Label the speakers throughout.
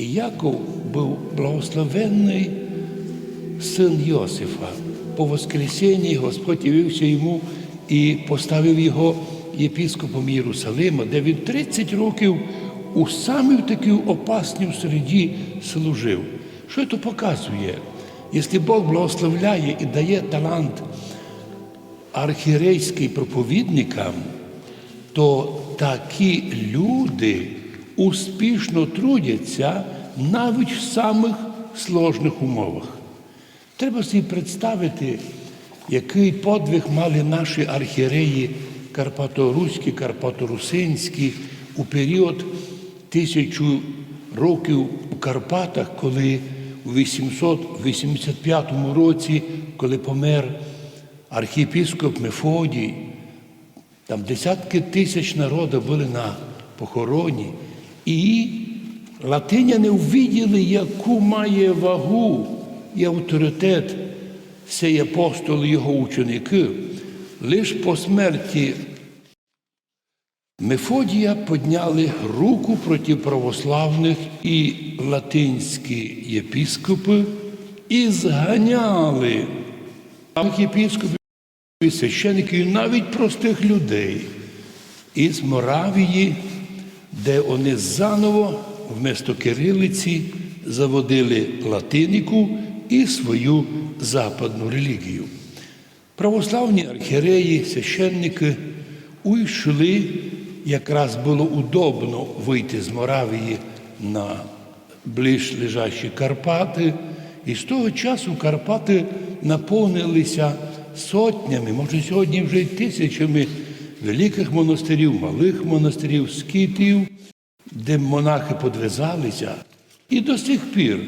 Speaker 1: І Яков був благословенний син Йосифа. По Воскресенні Господь явився йому і поставив його єпіскопом Єрусалима, де він 30 років у самій такій опасній середі служив. Що це показує? Якщо Бог благословляє і дає талант архірейський проповідникам, то такі люди успішно трудяться навіть в самих сложних умовах. Треба собі представити, який подвиг мали наші архієреї Карпаторуські, Карпаторусинські у період тисячу років у Карпатах, коли у 885 році, коли помер архієпіскоп Мефодій, там десятки тисяч народу були на похороні, і латиняни увиділи, яку має вагу і авторитет цей апостол і його ученики. Лиш по смерті Мефодія підняли руку проти православних і латинські єпіскопи і зганяли єпіскопів і священиків, і навіть простих людей із Моравії, де вони заново вместо кирилиці заводили латинику і свою западну релігію. Православні архієреї, священники уйшли, якраз було удобно вийти з Моравії на ближ лежачі Карпати, і з того часу Карпати наповнилися сотнями, може сьогодні вже й тисячами великих монастирів, малих монастирів, скитів, де монахи подвизалися. І до сих пір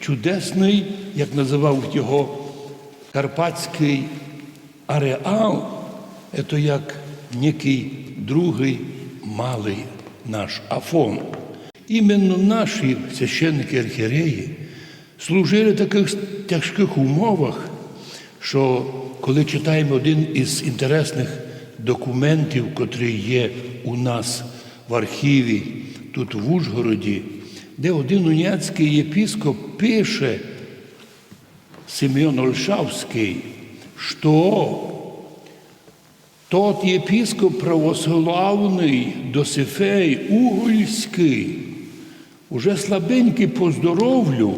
Speaker 1: чудесний, як називав його карпатський ареал, це як некий другий малий наш Афон. Іменно наші священники архієреї служили в таких тяжких умовах, що коли читаємо один із інтересних документів, котрий є у нас в архіві тут в Ужгороді, де один уняцький єпіскоп пише Симеон Ольшавський, що? Тот єпіскоп православний Досифей Угольський, уже слабенький по здоров'ю,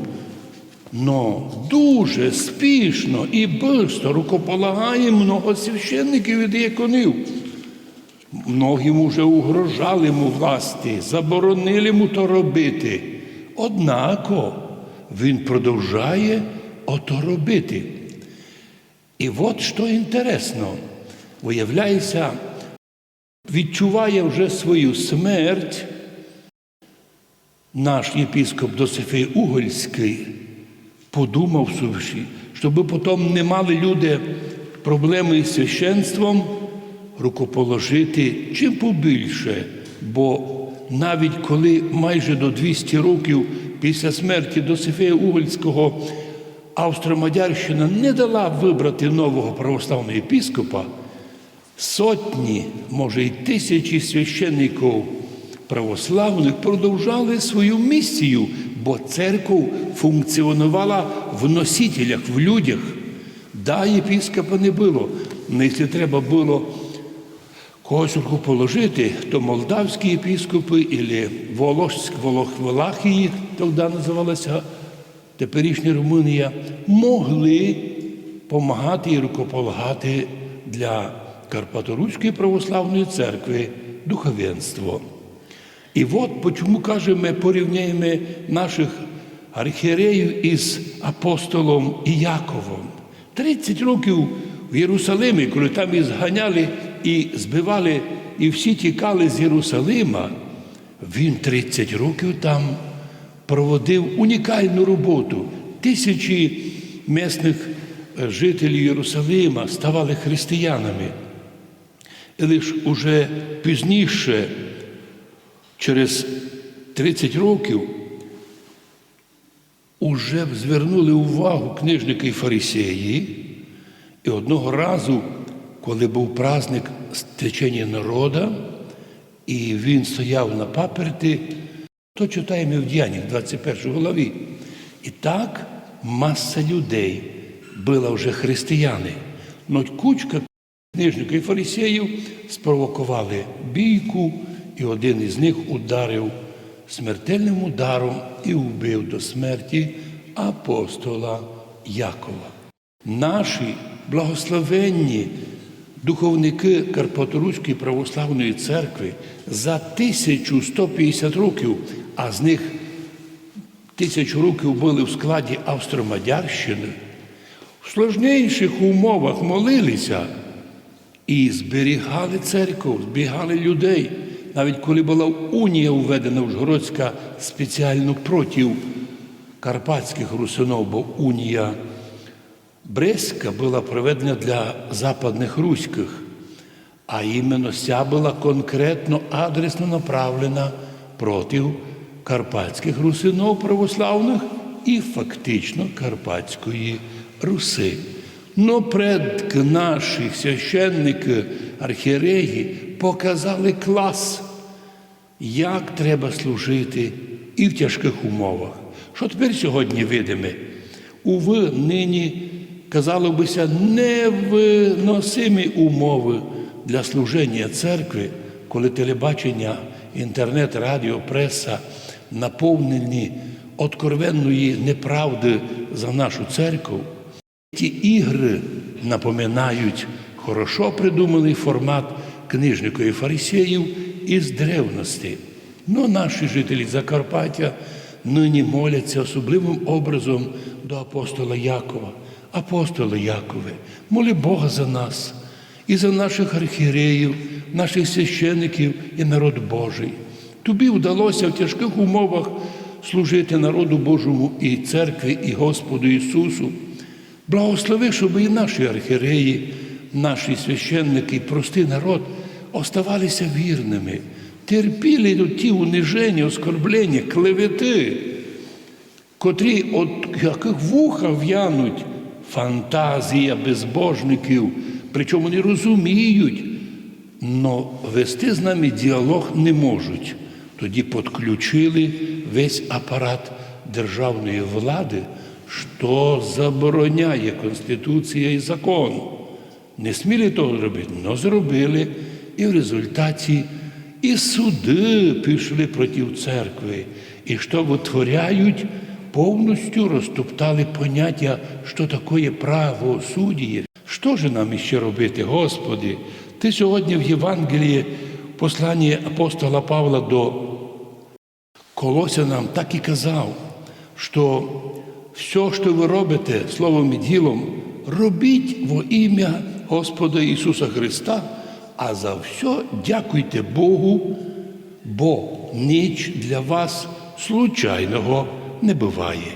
Speaker 1: но дуже спішно і бистро рукополагає много священників і дияконів. Многим уже угрожали йому власті, заборонили йому то робити. Однако він продовжує ото робити. І от що інтересно, виявляється, відчуває вже свою смерть наш єпіскоп Досифей Угольський, подумав собі, щоб потім не мали люди проблеми із священством, рукоположити чим побільше, бо навіть коли майже до 200 років після смерті Досифея Угольського Австро-Мадярщина не дала вибрати нового православного єпіскопа, сотні, може й тисячі священників православних продовжали свою місію, бо церква функціонувала в носителях, в людях. Да, єпіскопа не було. але якщо треба було когось положити, то молдавські єпіскопи або Волошськ, Волох, Валахії, тоді називалася теперішня Румунія, могли допомагати і рукополагати для Карпаторуської православної церкви духовенство. І от чому каже, ми порівняємо наших архієреїв із апостолом Іяковом. 30 років в Єрусалимі, коли там і зганяли і збивали, і всі тікали з Єрусалима, він 30 років там проводив унікальну роботу. Тисячі місних жителів Єрусалима ставали християнами. І лише уже пізніше, через 30 років, уже звернули увагу книжники і фарисеї, і одного разу, коли був праздник стечення народа, і він стояв на паперті, То читаємо в Діяннях 21 главі. І так маса людей була вже християни. Но кучка книжників і фарисеїв спровокували бійку, і один із них ударив смертельним ударом і вбив до смерті апостола Якова. Наші благословенні духовники Карпаторуської православної церкви за 1150 років, а з них тисячу років були в складі Австро-Мадярщини, в сложніших умовах молилися і зберігали церкву, зберігали людей. Навіть коли була унія введена Ужгородська спеціально проти карпатських русинов, бо унія Брестська була проведена для западних руських, а іменно ця була конкретно адресно направлена проти карпатських русинов православних і фактично Карпатської Руси. Но предки наші священники, архієреї показали клас, як треба служити і в тяжких умовах. Що тепер сьогодні видимо? Уви нині, казало бися, невиносимі умови для служення церкви, коли телебачення, інтернет, радіо, преса наповнені откровенної неправди за нашу церкву. Ті ігри напоминають хорошо придуманий формат книжників і фарисеїв із древності. Но наші жителі Закарпаття нині моляться особливим образом до апостола Якова. Апостоле Якове, моли Бога за нас і за наших архієреїв, наших священиків і народ Божий. Тобі вдалося в тяжких умовах служити народу Божому і церкві, і Господу Ісусу. Благослови, щоб і наші архієреї, наші священники, і простий народ оставалися вірними, терпіли ті униження, оскорблення, клевети, котрі от яких вуха в'януть фантазія безбожників, причому не розуміють, але вести з нами діалог не можуть. Тоді підключили весь апарат державної влади, що забороняє Конституція і закон. Не сміли того зробити, але зробили. І в результаті і суди пішли проти церкви, і що витворяють, повністю розтоптали поняття, що таке правосуддя. Що ж нам іще робити, Господи? Ти сьогодні в Євангелії, посланні апостола Павла до Колосянам так і казав, що все, що ви робите словом і ділом, робіть во ім'я Господа Ісуса Христа, а за все дякуйте Богу, бо ніч для вас случайного не буває.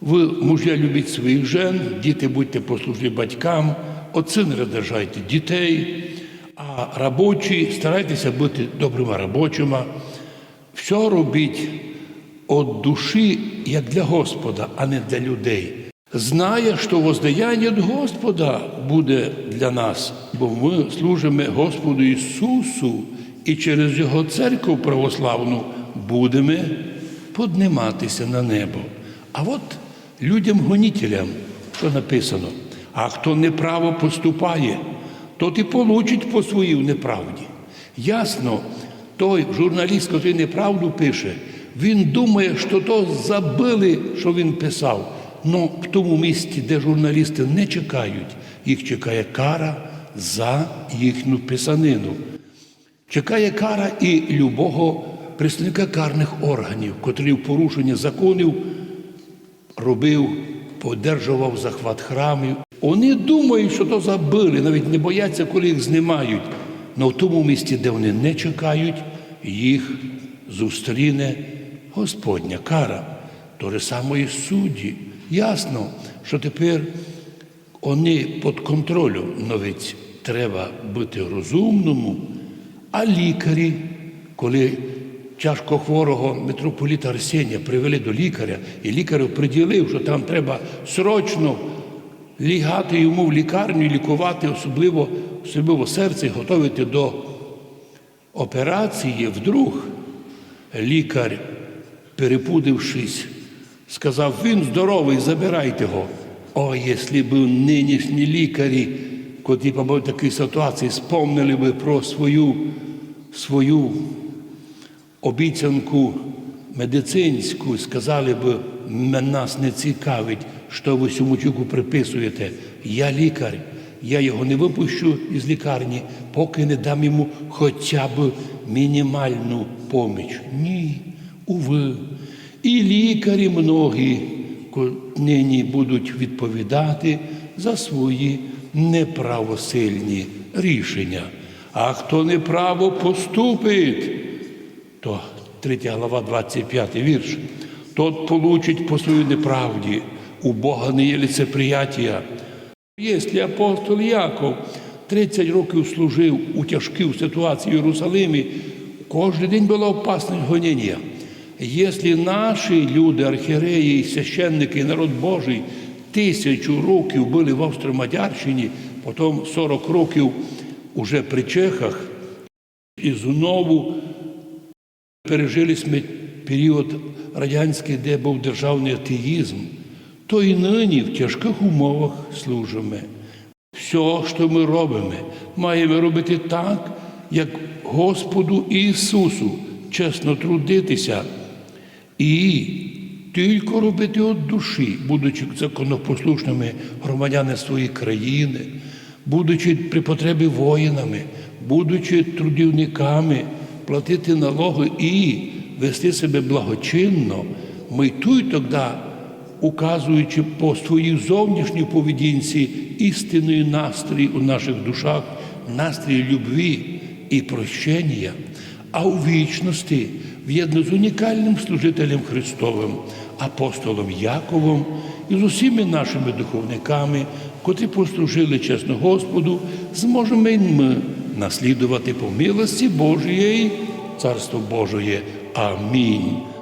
Speaker 1: Ви, мужя, любіть своїх жен, діти будьте послужні батькам, отці не роздражайте дітей, а робочі старайтеся бути добрими робочими. Все робіть від душі, як для Господа, а не для людей. Знає, що воздаяння Господа буде для нас, бо ми служимо Господу Ісусу і через Його церкву православну будемо підніматися на небо. А от людям-гонітелям, що написано, а хто неправо поступає, тот і получить по своїй неправді. Ясно, той журналіст, який неправду пише, він думає, що то забили, що він писав. Ну в тому місці, де журналісти не чекають, їх чекає кара за їхню писанину. Чекає кара і любого представника карних органів, котрий в порушення законів робив, подержував захват храмів. Вони думають, що то забили, навіть не бояться, коли їх знімають. Але в тому місці, де вони не чекають, їх зустріне Господня кара. То же саме і судді. Ясно, що тепер вони під контролем. Новиць треба бути розумному, а лікарі, коли тяжко хворого митрополіта Арсенія привели до лікаря, і лікар приділив, що там треба срочно лягати йому в лікарню лікувати, особливо, особливо серце, готувати до операції, вдруг лікар перепудившись, сказав, він здоровий, забирайте його. О, якщо б нинішні лікарі, котрі побули в такій ситуації, спомнили би про свою, свою обіцянку медицинську, сказали б, «М- нас не цікавить, що ви Сумучуку приписуєте. Я лікар, я його не випущу із лікарні, поки не дам йому хоча б мінімальну поміч. Ні, уви. І лікарі многі нині будуть відповідати за свої неправосильні рішення. А хто неправо поступить, то 3 глава, 25 вірш. Тот получить по своїй неправді. У Бога не є лицеприятія. Якщо апостол Яков 30 років служив у тяжкій ситуації в Єрусалимі, кожен день було опасне гоніння. Якщо наші люди, архіреї, священники, народ Божий тисячу років були в Австро-Мадярщині, потім 40 років уже при Чехах, і знову пережили ми період радянський, де був державний атеїзм, то і нині в тяжких умовах служимо. Все, що ми робимо, маємо робити так, як Господу Ісусу, чесно трудитися і тільки робити від душі, будучи законопослушними громадянами своєї країни, будучи при потребі воїнами, будучи трудівниками, платити налоги і вести себе благочинно, ми тут тоді указуючи по своїй зовнішній поведінці істинний настрій у наших душах, настрій любві і прощення, а у вічності в'єдно з унікальним служителем Христовим, апостолом Яковом і з усіми нашими духовниками, котрі послужили чесно Господу, зможемо й ми наслідувати по милості Божої Царство Божої. Амінь.